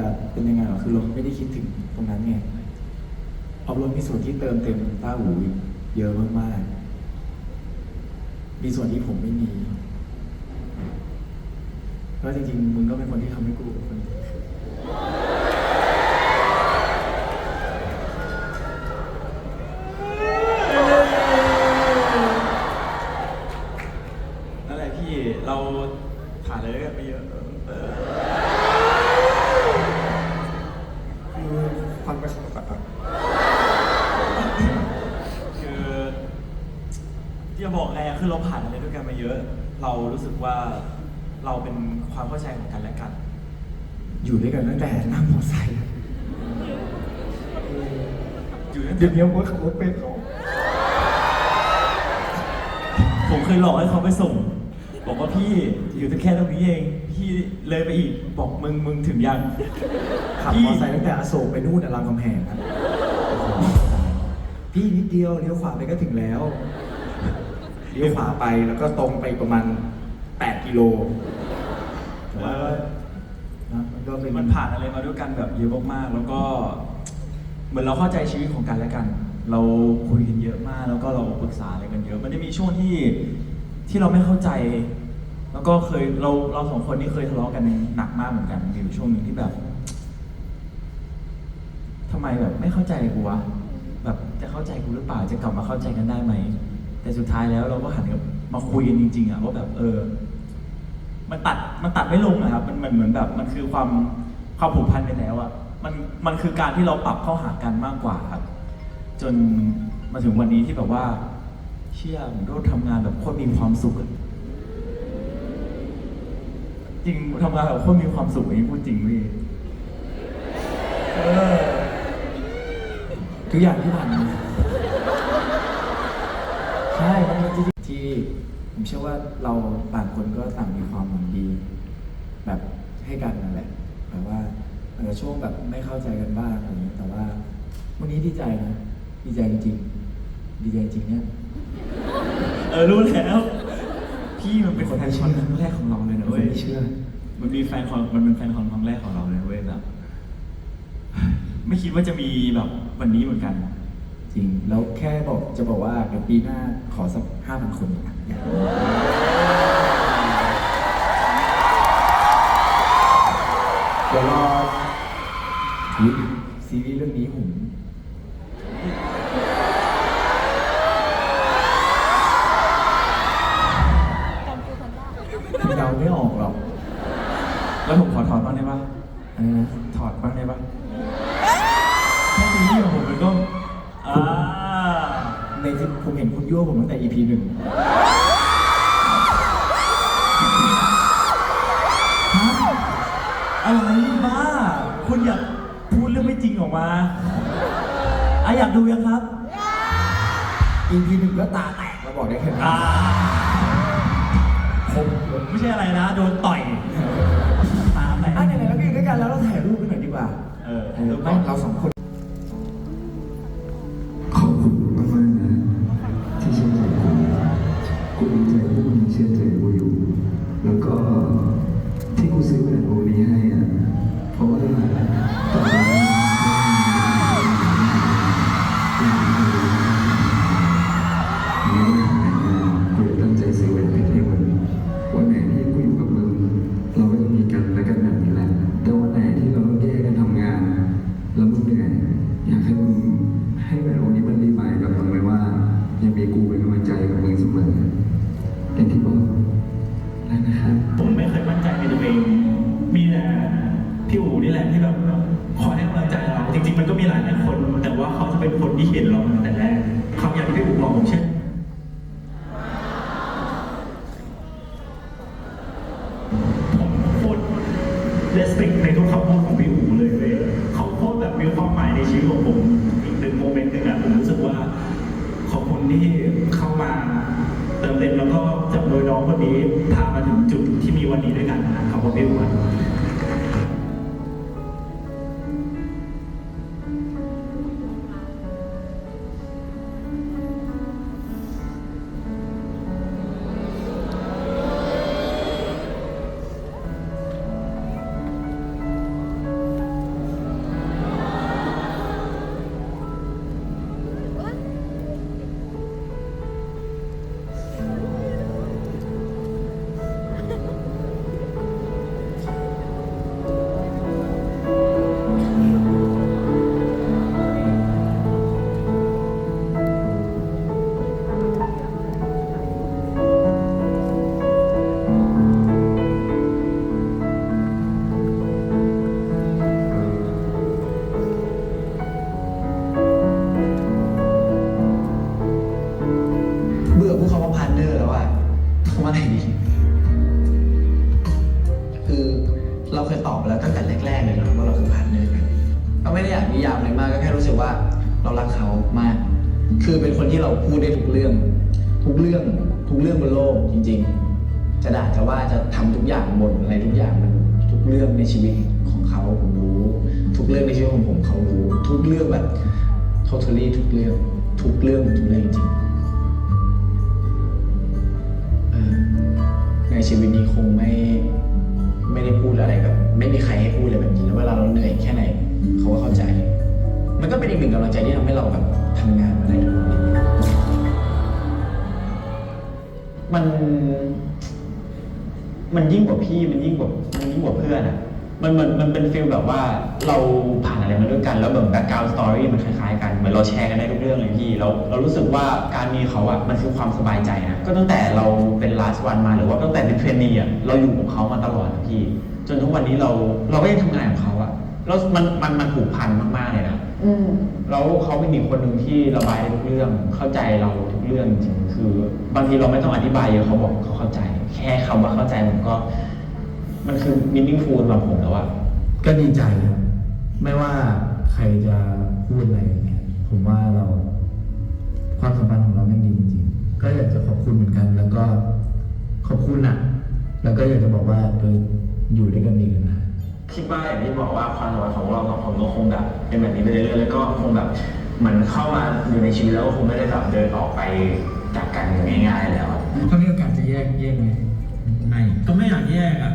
ะเป็นยังไงหรอคือเราไม่ได้คิดถึงตรงนั้นไงออฟโรดมีส่วนที่เติมเต็มต้าหูเยอะมากๆ มีส่วนที่ผมไม่มีแล้วจริงๆ มึงก็เป็นคนที่ทำให้กูเป็นคนนแหละพี่เราผ่านอะไรด้วยกันไปเยอะเออ คือฟังไปสักพักอะ คือที่จะบอกไงอะคือเราผ่านอะไรด้วยกันมาเยอะ เรารู้สึกว่าเราเป็นความเข้าใจของกันและกัน อยู่ด้วยกัน ตั้งแต่นั่งมอเตอร์ไซค์อยู่ตั้งเดี๋แต่ยวนี้ผมขับรถเป็นเขาผมเคยหลอกให้เขาไปส่ง บอกว่าพี่อยู่แค่ตรงนี้เอง พี่เลยไปอีก บอกมึงมึงถึงยังขับมอเตอร์ไซค์ตั้งแต่อโศกไปนู่นอะรามคำแหงครับพี่นิดเดียวเลี้ยวขวาไปก็ถึงแล้วเลี้ยวขวาไปแล้วก็ตรงไปประมาณ 8 กิโลแต่ว่า นะมันก็เป็นมันผ่านอะไรมาด้วยกันแบบเยอะมากๆ แล้วก็ เหมือนเราเข้าใจชีวิตของกันและกัน เราคุยกันเยอะมาก แล้วก็เราปรึกษาอะไรกันเยอะ มันจะมีช่วงที่ที่เราไม่เข้าใจ แล้วก็เคยเราเราสองคนนี่เคยทะเลาะกันหนักมากเหมือนกันมีอยู่ช่วงหนึ่งที่แบบทำไมแบบไม่เข้าใจกูวะแบบจะเข้าใจกูหรือเปล่าจะกลับมาเข้าใจกันได้ไหมแต่สุดท้ายแล้วเราก็หันกลับมาคุยกันจริงๆอะว่าแบบเออ มันตัดมันตัดไม่ลงนะครับ มันมันเหมือนแบบมันคือความความผูกพันไปแล้วอะมันมันคือการที่เราปรับเข้าหากันมากกว่าครับ จนมาถึงวันนี้ที่แบบว่า เชื่อผมโดนทำงานแบบโคตรมีความสุขอะจริงทำงานแบบโคตรมีความสุขอันนี้พูดจริงพี่เออทุกอย่างที่ผ่านมาใช่มันเป็นที่ที่ผม เชื่อว่าเราต่างคนก็ต่างมีความหวังดี แบบให้กันนั่นแหละแบบว่าอาจจะช่วงแบบไม่เข้าใจกันบ้างอะไรอย่างเงี้ยแต่ว่า วันนี้ดีใจนะดีใจจริงๆดีใจจริงเนี่ยเออรู้แล้ว พี่มันเป็นแฟนคอนครั้งแรกของเราเลยนะเว้ยที่เชื่อ มันมีแฟนคอนมันเป็นแฟนคอนครั้งแรกของเราเลยเว้ยแบบ ไม่คิดว่าจะมีแบบวันนี้เหมือนกัน ริง แล้วแค่บอกจะบอกว่าเดี๋ยวปีหน้าขอสักห้าพันคนนะเดี๋ยวรอซีรีส์เรื่องนี้ผมเดาไม่ออกหรอก แล้วผมขอถอดบ้างได้ปะอะไรนะ ถอดบ้างได้ปะแค่ซีรีส์ของผมมันก็ ในที่ผมเห็นคุณยั่วผมตั้งแต่ EP หนึ่งอะไรบ้า คุณอยากพูดเรื่องไม่จริงออกมาอะอยากดูยังครับ EP หนึ่งก็ตาแตกเราบอกได้แค่นั้นอ่าคมเลยไม่ใช่อะไรนะ โดนต่อยตามไปอะไหนๆเราก็อยู่ด้วยกันแล้วเราถ่ายรูปกันหน่อยดีกว่า เออเออไม่เราสองคน ร พาร์เนอร์แล้วอะทำไมดีคือเราเคยตอบแล้วตั้งแต่แรกๆเลยนะว่าเราคือพาร์เนอร์กันก็ไม่ได้อยากนิยามอะไรมากก็แค่รู้สึกว่าเรารักเขามาก คือเป็นคนที่เราพูดได้ทุกเรื่อง ทุกเรื่องทุกเรื่องบนโลกจริง ๆ จะด่าจะว่าจะทำทุกอย่างหมดอะไรทุกอย่างมันทุกเรื่องในชีวิตของเขาผมรู้ ทุกเรื่องในชีวิตของผมเขารู้ ทุกเรื่องแบบ totally ทุกเรื่องทุกเรื่องทุกเรื่องจริง ในชีวิตนี้คงไม่ไม่ได้พูดอะไรแบบไม่มีใครให้พูดเลยแบบนี้แล้วเวลาเราเหนื่อยแค่ไหนเขาก็เข้าใจ มันก็เป็นอีกหนึ่งกำลังใจที่ทำให้เราแบบทำงานมาได้ทุกวันนี้มัน มันยิ่งกว่าพี่มันยิ่งกว่ามันยิ่งกว่าเพื่อนอะ มันเหมือนมันเป็นฟีลแบบว่าเราผ่านอะไรมาด้วยกัน แล้วแบบแบ็กกราวด์สตอรี่มันคล้ายๆกันเหมือนเราแชร์กันได้ทุกเรื่องเลยพี่เราเรารู้สึกว่าการมีเขาอะมันคือความสบายใจนะก็ตั้งแต่เราเป็นลาสวันมาหรือว่าตั้งแต่เป็นเทรนนีอะเราอยู่กับเขามาตลอดนะพี่ จนทุกวันนี้เราเราก็ยังทำงานกับเขาอะแล้วมันมันมันผูกพันมากๆเลยนะอืมแล้วเขาเป็นอีกคนหนึ่งที่ระบายได้ทุกเรื่องเข้าใจเราทุกเรื่องจริงๆคือบางทีเราไม่ต้องอธิบายเยอะเขาบอกเขาเข้าใจ แค่คำว่าเข้าใจมันก็ มันคือ meaningful สำหรับผมแล้วอะก็ดีใจครับ ไม่ว่าใครจะพูดอะไรอย่างเงี้ยผมว่าเรา ความสัมพันธ์ของเราแม่งดีจริงๆ ก็อยากจะขอบคุณเหมือนกัน แล้วก็ขอบคุณอะแล้วก็อยากจะบอกว่าเอออยู่ด้วยกันดีกันนะ คิดว่าอย่างที่บอกว่าความสัมพันธ์ของเราสองคนก็คงแบบเป็นแบบนี้ไปเรื่อยๆแล้วก็คงแบบเหมือนเข้ามาอยู่ในชีวิตแล้วก็คงไม่ได้แบบเดินออกไปจากกันอย่างง่ายๆแล้วอะถ้ามีโอกาสจะแยกแยกไหมไม่ก็ไม่อยากแยกอะ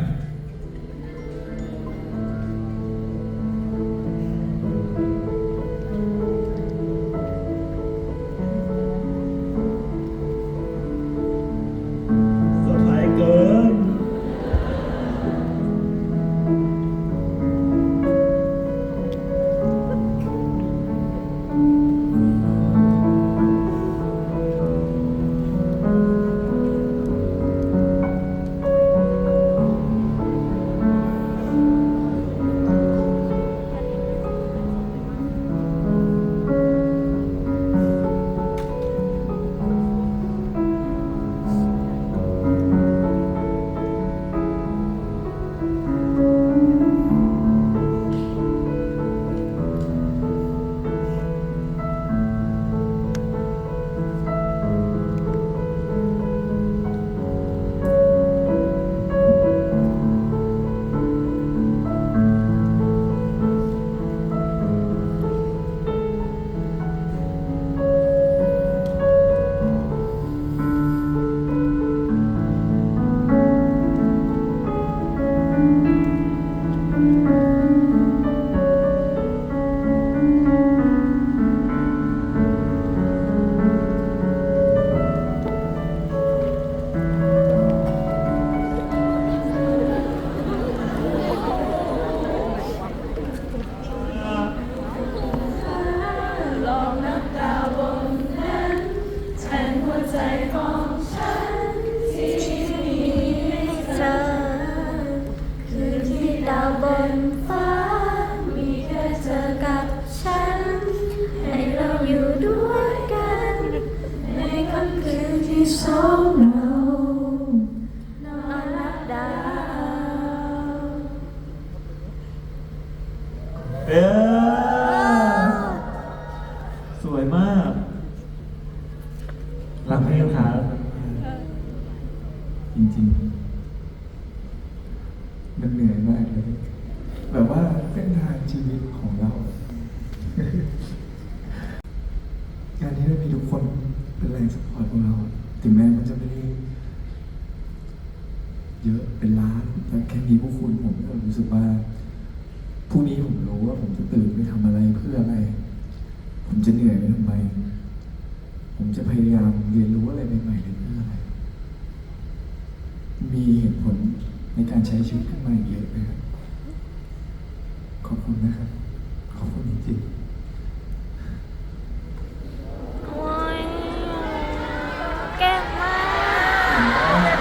เอนนับดาวเอสวยมากรักไหมครับจริงๆ มันเหนื่อยมากเลย แบบว่าเส้นทางชีวิตของเราการที่ได้มีทุกคนเป็นแรงสปอร์ตของเรา ถึงแม้มันจะไม่ได้เยอะเป็นล้านแต่แค่มีพวกคุณผมก็รู้สึกว่าพรุ่งนี้ผมรู้ว่าผมจะตื่นไปทำอะไรเพื่ออะไร ผมจะเหนื่อยไปทำไม ผมจะพยายามเรียนรู้อะไรใหม่ๆเลยเพื่ออะไร มีเหตุผลในการใช้ชีวิตขึ้นมาเยอะเลยครับขอบคุณนะครับ ขอบคุณจริงๆ โอ้ยเก่งมาก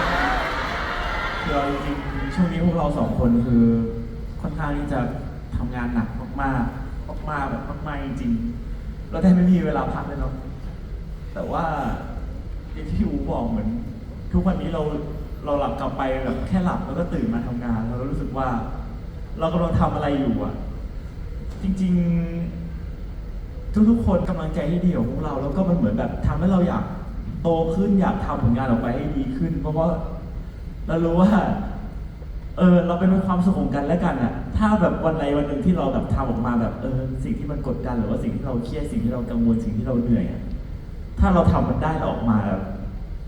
คือเอาจริงๆช่วงนี้พวกเราสอง คนคือค่อนข้างที่จะทำงานหนักมากๆมากๆแบบมากๆจริงๆเราแทบไม่มีเวลาพักเลยเนาะแต่ว่าอย่างที่พี่อูบอกเหมือน ทุกวันนี้เราเราหลับกลับไปแบบแค่หลับแล้วก็ตื่นมาทำงานเรารู้สึกว่า เรากำลังทำอะไรอยู่อะ จริง ๆ ทุกๆคนกำลังใจที่ดีของพวกเรา แล้วก็มันเหมือนแบบทำให้เราอยากโตขึ้นอยากทำผลงานออกไปให้ดีขึ้น เพราะว่าเรารู้ว่า เออเราเป็นความสุขของกันและกันอะถ้าแบบวันใดวันหนึ่งที่เราแบบทำออกมาแบบเออสิ่งที่มันกดดันหรือว่าสิ่งที่เราเครียดสิ่งที่เรากังวลสิ่งที่เราเหนื่อยอะถ้าเราทำมันได้แล้วออกมาแบบ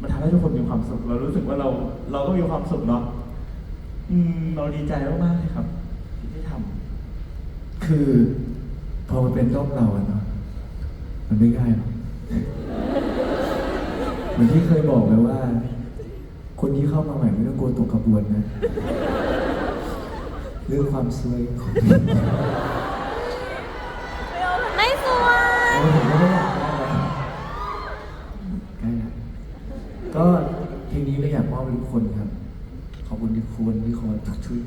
มันทำให้ทุกคนมีความสุข เรารู้สึกว่าเราเราก็มีความสุขเนาะอืมเราดีใจมากๆเลยครับ ที่ได้ทำคือพอมันเป็นร่มเราอะเนาะมันไม่ง่ายหรอกเหมือนที่เคยบอกไปว่า คนที่เข้ามาใหม่ไม่ต้องกลัวตกกระบวนนะ เรื่องความซวยของไม่สวยโอ้ผมก็ไม่อยากได้แล้วใกล้แล้วก็เพลงนี้เลยอยากมอบให้ทุกคนครับ ขอบคุณทุกคนที่คอยช่วย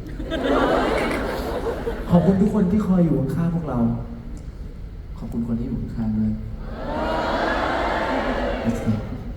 ขอบคุณทุกคนที่คอยอยู่ข้างๆพวกเรา ขอบคุณคนที่อยู่ข้างๆเลยโอ